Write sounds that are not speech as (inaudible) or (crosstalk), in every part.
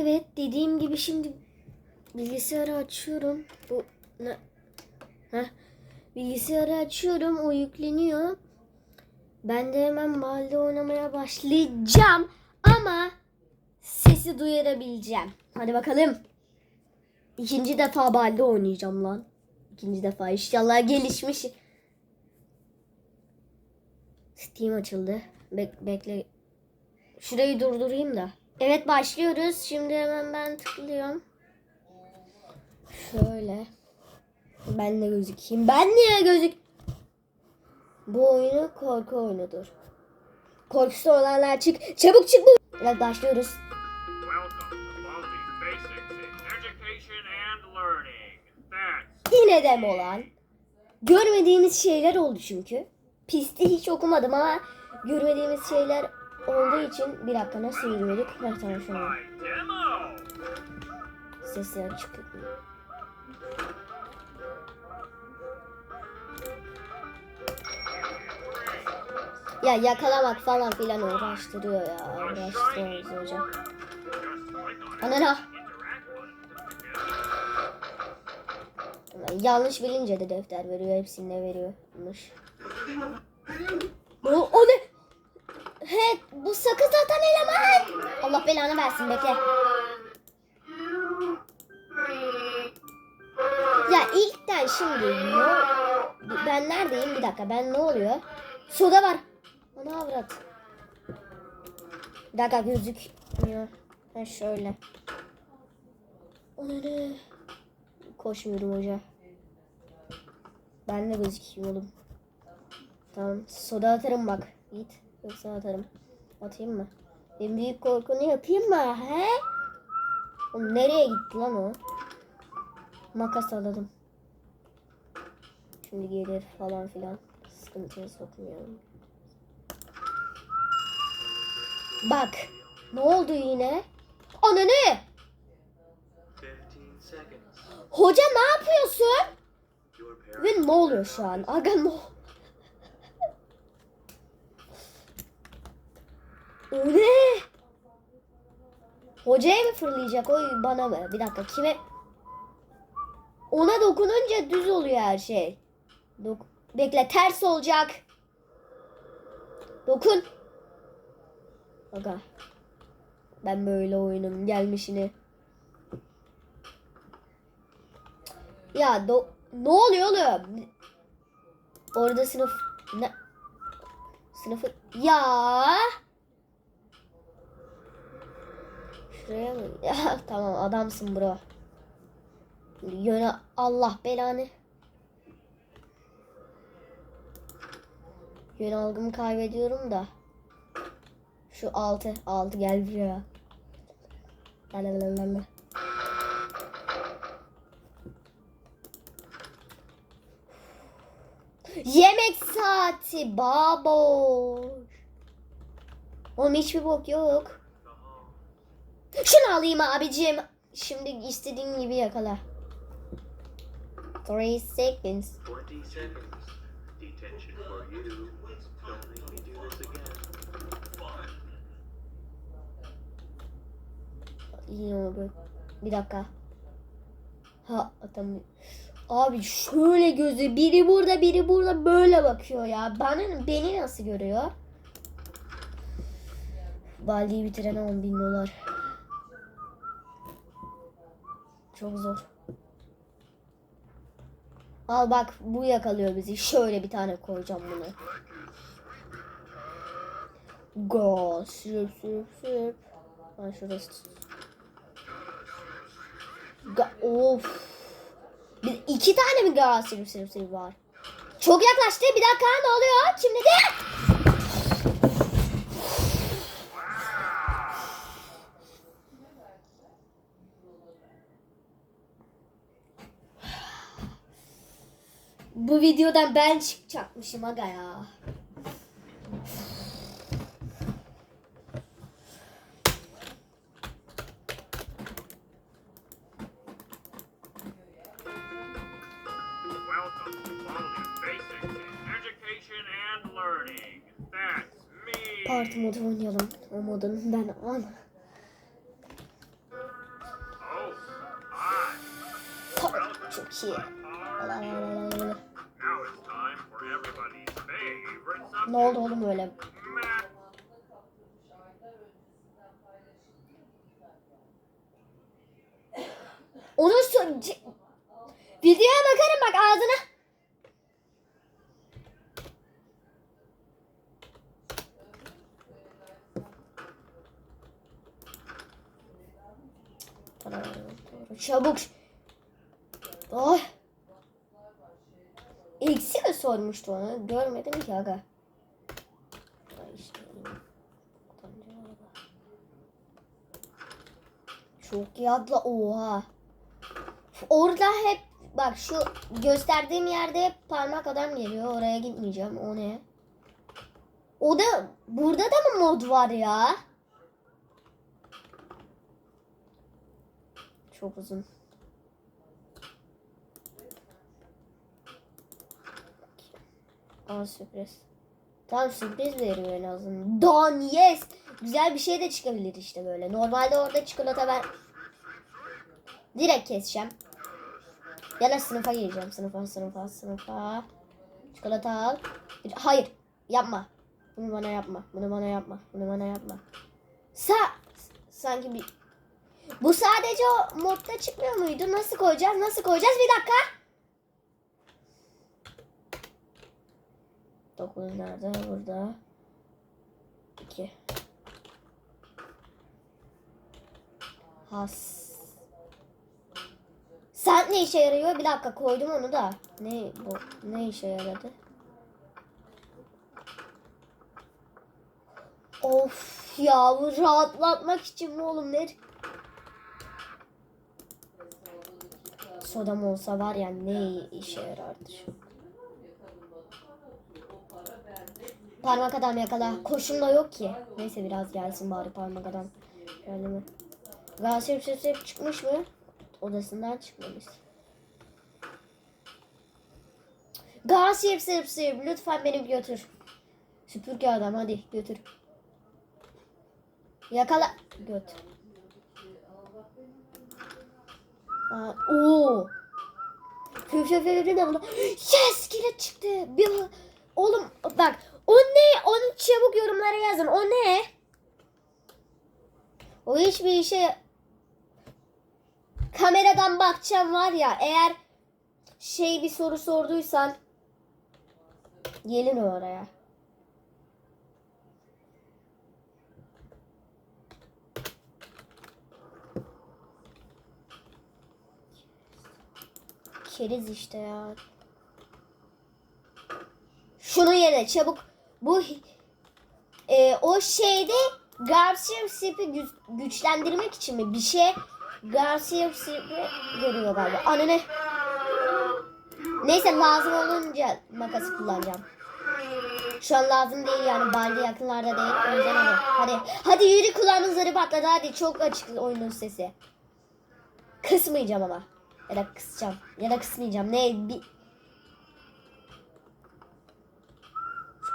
Evet dediğim gibi şimdi bilgisayarı açıyorum. Bu ne? Heh. Bilgisayarı açıyorum. O yükleniyor. Ben de hemen balde oynamaya başlayacağım. Ama sesi duyurabileceğim. Hadi bakalım. İkinci defa balde oynayacağım lan. İkinci defa inşallah gelişmiş. Steam açıldı. Bek bekle. Şurayı durdurayım da. Evet başlıyoruz. Şimdi hemen ben tıklıyorum. Şöyle. Ben de gözükeyim. Ben niye gözük? Bu oyunu korku oyunudur. Korkusu olanlar çık. Çabuk çık bu. Evet başlıyoruz. Yine de mi olan? Görmediğimiz şeyler oldu çünkü. Pisti hiç okumadım ama görmediğimiz şeyler olduğu için bir dakika nasıl yürüyorduk? Ha tamam şu an. my demo. Sesi açık. Ya yakalamak falan filan uğraştırıyor ya. Uğraştırıyor hocam. Just click on Ana na. interact button to begin. Yanlış bilince de defter veriyor. Hepsini de veriyormuş. O, o ne? He bu sakız atan eleman. Allah belanı versin bekle. Ya ilkten şimdi? Ben neredeyim bir dakika ben ne oluyor? Soda var. Ana avrat. Bir dakika gözükmüyor. Ha şöyle. Koşmuyorum hoca. Ben de gözükeyim oğlum. Tamam. Soda atarım bak. Git. Yoksa atarım. Atayım mı? En büyük korkunu yapayım mı? He? Oğlum nereye gitti lan o? Makas alalım. Şimdi gelir falan filan. Sıkıntıya sokmayalım. Bak. Ne oldu yine? Ana ne? 15 seconds. Hoca ne yapıyorsun? Ve ne oluyor şu an? Aga ne ol- Ne? Hocaya mı fırlayacak? Oy bana mı? Bir dakika kime? Ona dokununca düz oluyor her şey. Dok Bekle ters olacak. Dokun. Aga. Ben böyle oyunum gelmişini. Ya do ne oluyor oğlum? Orada sınıf ne? Sınıfı ya. Şuraya mı? (laughs) Tamam adamsın bro. Yöne Allah belanı. Yön algımı kaybediyorum da. Şu altı. Altı gel buraya. La la la la la. Yemek saati baboş. Oğlum hiçbir bok yok. Şunu alayım abicim. Şimdi istediğin gibi yakala. 3 seconds. 20 seconds. Detention for you. Don't make me do this again. İyi oldu. Bir dakika. Ha adam. Abi şöyle gözü biri burada biri burada böyle bakıyor ya. Bana beni nasıl görüyor? Baldi'yi bitirene 10 bin dolar. Çok zor. Al bak bu yakalıyor bizi. Şöyle bir tane koyacağım bunu. Go sürüp sürüp sürüp. Ha şurası. Ga of. Bir, iki tane mi ga sürüp sürüp sürüp var? Çok yaklaştı. Bir dakika ne oluyor? Şimdi de. Bu videodan ben çıkacakmışım aga ya. Parti modu oynayalım. O modun ben an. Çok iyi. Ne oldu oğlum öyle? Math. Onu sor... C- Videoya bakarım bak ağzına. Çabuk. Oh. Eksi mi sormuştu onu? Görmedim ki aga. Çok iyi abla. Oha. Orada hep bak şu gösterdiğim yerde hep parmak adam geliyor. Oraya gitmeyeceğim. O ne? O da burada da mı mod var ya? Çok uzun. Aa sürpriz. Tamam sürpriz veriyor en azından. Don yes. Güzel bir şey de çıkabilir işte böyle. Normalde orada çikolata ben direkt keseceğim. Ya da sınıfa gireceğim. Sınıfa sınıfa sınıfa. Çikolata al. Hayır. Yapma. Bunu bana yapma. Bunu bana yapma. Bunu bana yapma. Sa sanki bir bu sadece o modda çıkmıyor muydu? Nasıl koyacağız? Nasıl koyacağız? Bir dakika. 9 nerede? Burada. 2. Has. Sen ne işe yarıyor? Bir dakika koydum onu da. Ne bu? Ne işe yaradı? Of ya bu rahatlatmak için mi oğlum ne? Sodam olsa var ya ne işe yarardı şu. Parmak adam yakala. Koşun da yok ki. Neyse biraz gelsin bari parmak adam. Geldi mi? Sesi hep çıkmış mı? Odasından çıkmamış. Galatasaray sırp sırp lütfen beni götür. Süpürge adam hadi götür. Yakala. Göt. Aa, oo. Füf füf füf füf oldu. Yes kilit çıktı. Bir, oğlum bak o ne? Onu çabuk yorumlara yazın. O ne? O hiçbir işe kameradan bakacağım var ya eğer şey bir soru sorduysan gelin oraya. Keriz işte ya. Şunu yere çabuk. Bu e, o şeyde Garcia Sip'i güç, güçlendirmek için mi bir şey Garcia Sip'i görüyor galiba. Anne Neyse lazım olunca makası kullanacağım. Şu an lazım değil yani balde yakınlarda değil. O yüzden hadi. Hadi, hadi yürü kulağımın zarı patladı hadi. Çok açık oyunun sesi. Kısmayacağım ama. Ya da kısacağım. Ya da kısmayacağım. Ne? Bir...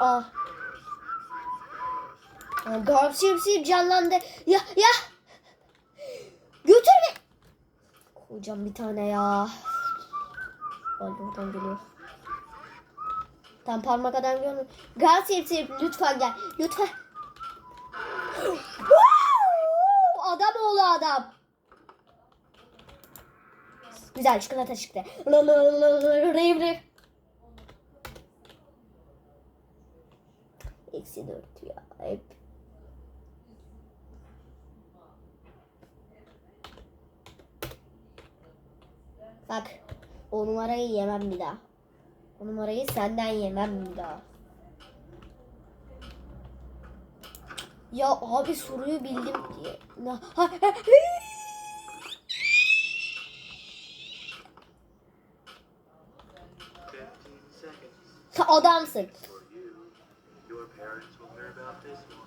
Aa, Garp sirp canlandı. Ya ya. Götür beni. Koyacağım bir tane ya. Oradan geliyor. Tam parmak adam görmüyor. Garp sirp lütfen gel. Lütfen. adam oğlu adam. Güzel çikolata çıktı. Eksi dört ya. Hep. Bak. O numarayı yemem bir daha. O numarayı senden yemem bir daha. Ya abi soruyu bildim diye. Adamsın. about this one.